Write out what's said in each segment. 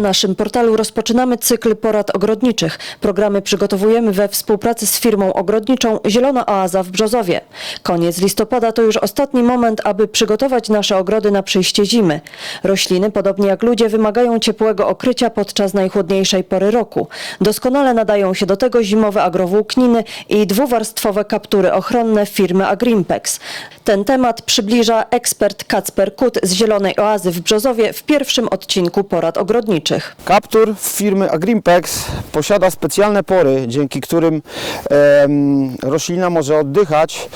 Na naszym portalu rozpoczynamy cykl porad ogrodniczych. Programy przygotowujemy we współpracy z firmą ogrodniczą Zielona Oaza w Brzozowie. Koniec listopada to już ostatni moment, aby przygotować nasze ogrody na przyjście zimy. Rośliny, podobnie jak ludzie, wymagają ciepłego okrycia podczas najchłodniejszej pory roku. Doskonale nadają się do tego zimowe agrowłókniny i dwuwarstwowe kaptury ochronne firmy Agrimpex. Ten temat przybliża ekspert Kacper Kut z Zielonej Oazy w Brzozowie w pierwszym odcinku porad ogrodniczych. Kaptur firmy Agrimpex posiada specjalne pory, dzięki którym em, roślina może oddychać.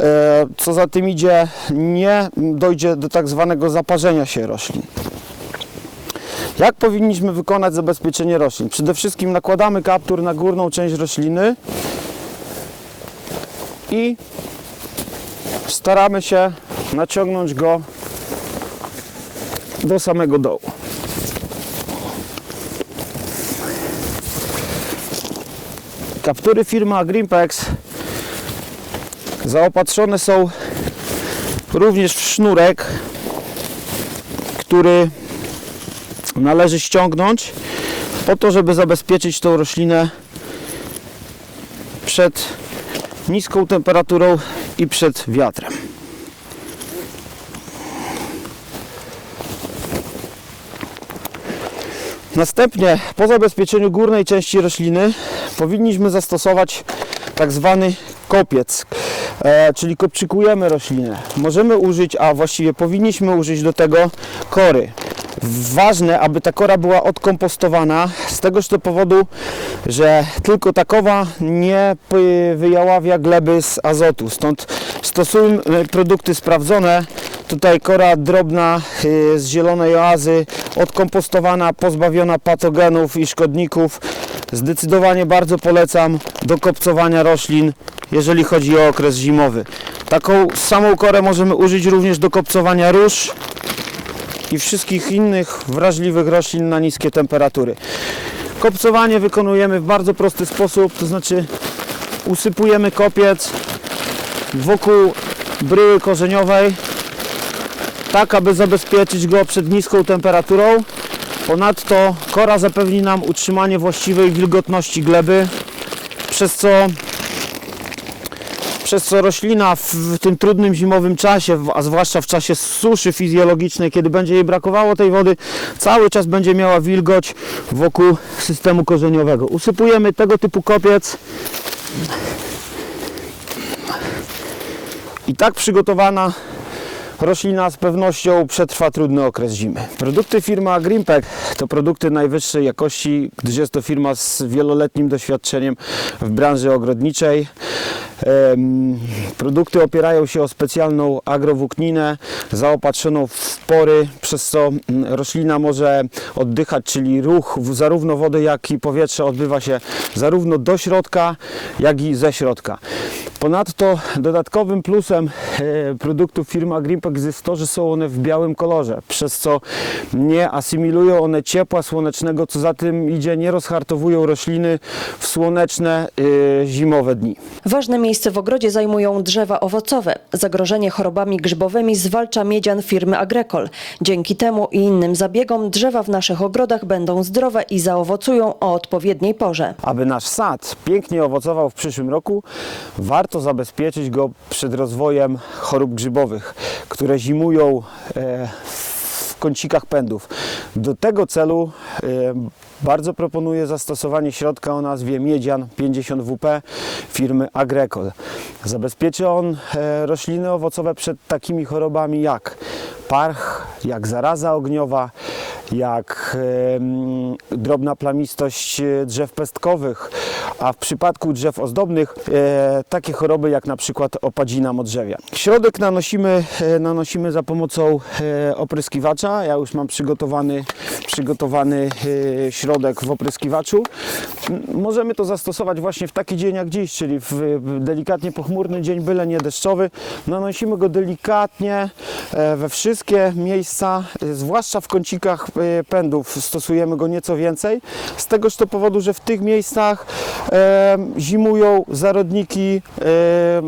E, co za tym idzie, nie dojdzie do tak zwanego zaparzenia się roślin. Jak powinniśmy wykonać zabezpieczenie roślin? Przede wszystkim nakładamy kaptur na górną część rośliny i staramy się naciągnąć go do samego dołu. Kaptury firmy Agrimpex zaopatrzone są również w sznurek, który należy ściągnąć po to, żeby zabezpieczyć tą roślinę przed niską temperaturą i przed wiatrem. Następnie po zabezpieczeniu górnej części rośliny powinniśmy zastosować tak zwany kopiec, e, czyli kopczykujemy roślinę. Możemy użyć, a właściwie powinniśmy użyć do tego kory. Ważne, aby ta kora była odkompostowana z tegoż to powodu, że tylko takowa nie wyjaławia gleby z azotu. Stąd stosujmy produkty sprawdzone. Tutaj kora drobna y, z zielonej oazy, odkompostowana, pozbawiona patogenów i szkodników. Zdecydowanie bardzo polecam do kopcowania roślin, jeżeli chodzi o okres zimowy. Taką samą korę możemy użyć również do kopcowania róż i wszystkich innych wrażliwych roślin na niskie temperatury. Kopcowanie wykonujemy w bardzo prosty sposób, to znaczy usypujemy kopiec wokół bryły korzeniowej, tak aby zabezpieczyć go przed niską temperaturą. Ponadto kora zapewni nam utrzymanie właściwej wilgotności gleby, przez co przez co roślina w, w tym trudnym zimowym czasie, a zwłaszcza w czasie suszy fizjologicznej, kiedy będzie jej brakowało tej wody, cały czas będzie miała wilgoć wokół systemu korzeniowego. Usypujemy tego typu kopiec i tak przygotowana roślina z pewnością przetrwa trudny okres zimy. Produkty firmy Agrimpek to produkty najwyższej jakości, gdyż jest to firma z wieloletnim doświadczeniem w branży ogrodniczej. Produkty opierają się o specjalną agrowłókninę zaopatrzoną w pory, przez co mm, roślina może oddychać, czyli ruch zarówno wody, jak i powietrze odbywa się zarówno do środka, jak i ze środka. Ponadto dodatkowym plusem e, produktów firmy Agrimpex jest to, że są one w białym kolorze, przez co nie asymilują one ciepła słonecznego, co za tym idzie, nie rozhartowują rośliny w słoneczne e, zimowe dni. Ważne miejsce w ogrodzie zajmują drzewa owocowe. Zagrożenie chorobami grzybowymi zwalcza miedzian firmy Agrekol. Dzięki temu i innym zabiegom drzewa w naszych ogrodach będą zdrowe i zaowocują o odpowiedniej porze. Aby nasz sad pięknie owocował w przyszłym roku, warto zabezpieczyć go przed rozwojem chorób grzybowych, które zimują e, w kącikach pędów. Do tego celu e, bardzo proponuję zastosowanie środka o nazwie Miedzian 50WP firmy Agrekol. Zabezpieczy on e, rośliny owocowe przed takimi chorobami jak parch, jak zaraza ogniowa, jak drobna plamistość drzew pestkowych, a w przypadku drzew ozdobnych e, takie choroby jak na przykład opadzina modrzewia. Środek nanosimy, e, nanosimy za pomocą e, opryskiwacza. Ja już mam przygotowany, przygotowany e, środek w opryskiwaczu. Możemy to zastosować właśnie w taki dzień jak dziś, czyli w delikatnie pochmurny dzień, byle nie deszczowy. Nanosimy go delikatnie we wszystkie miejsca, e, zwłaszcza w kącikach e, pędów stosujemy go nieco więcej. Z tegoż to powodu, że w tych miejscach e, zimują zarodniki e,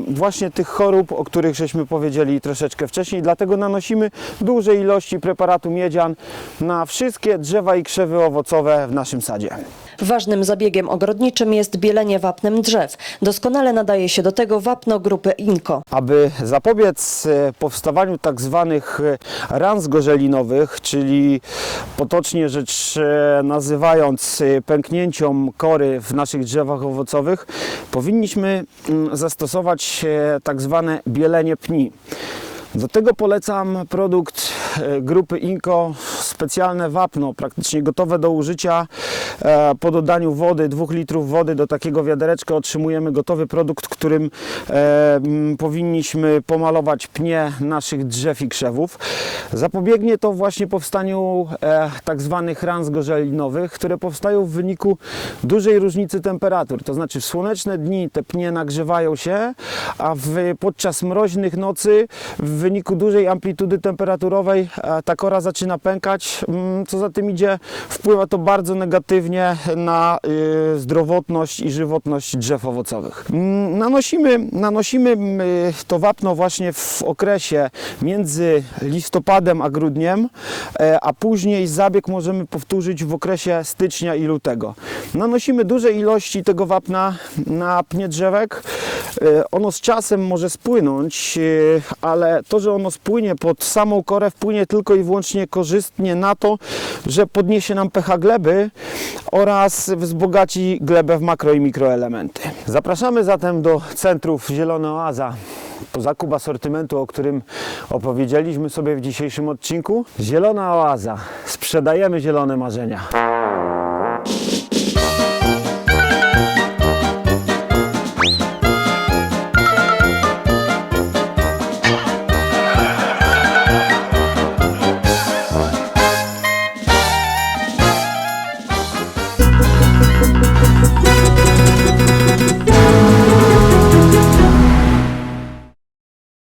właśnie tych chorób, o których żeśmy powiedzieli troszeczkę wcześniej. Dlatego nanosimy duże ilości preparatu miedzian na wszystkie drzewa i krzewy owocowe w naszym sadzie. Ważnym zabiegiem ogrodniczym jest bielenie wapnem drzew. Doskonale nadaje się do tego wapno grupy INKO. Aby zapobiec e, powstawaniu tak zwanych e, ran zgorzelinowych, czyli potocznie rzecz e, nazywając pęknięciom kory w naszych drzewach owocowych, powinniśmy mm, zastosować tak zwane bielenie pni. Do tego polecam produkt grupy Inco, specjalne wapno, praktycznie gotowe do użycia. E, Po dodaniu wody, 2 litrów wody do takiego wiadereczka otrzymujemy gotowy produkt, którym e, powinniśmy pomalować pnie naszych drzew i krzewów. Zapobiegnie to właśnie powstaniu e, tak zwanych ran zgorzelinowych, które powstają w wyniku dużej różnicy temperatur. To znaczy w słoneczne dni te pnie nagrzewają się, a w, podczas mroźnych nocy w wyniku dużej amplitudy temperaturowej ta kora zaczyna pękać. Mm, Co za tym idzie, wpływa to bardzo negatywnie na y, zdrowotność i żywotność drzew owocowych. Mm, Nanosimy, nanosimy y, to wapno właśnie w okresie między listopadem a grudniem, e, a później zabieg możemy powtórzyć w okresie stycznia i lutego. Nanosimy duże ilości tego wapna na pnie drzewek. E, Ono z czasem może spłynąć, e, ale to, że ono spłynie pod samą korę, wpłynie tylko i wyłącznie korzystnie na to, że podniesie nam pH gleby oraz wzbogaci glebę w makro i mikroelementy. Zapraszamy zatem do centrów Zielona Oaza. Po zakup asortymentu, o którym opowiedzieliśmy sobie w dzisiejszym odcinku. Zielona Oaza. Sprzedajemy zielone marzenia.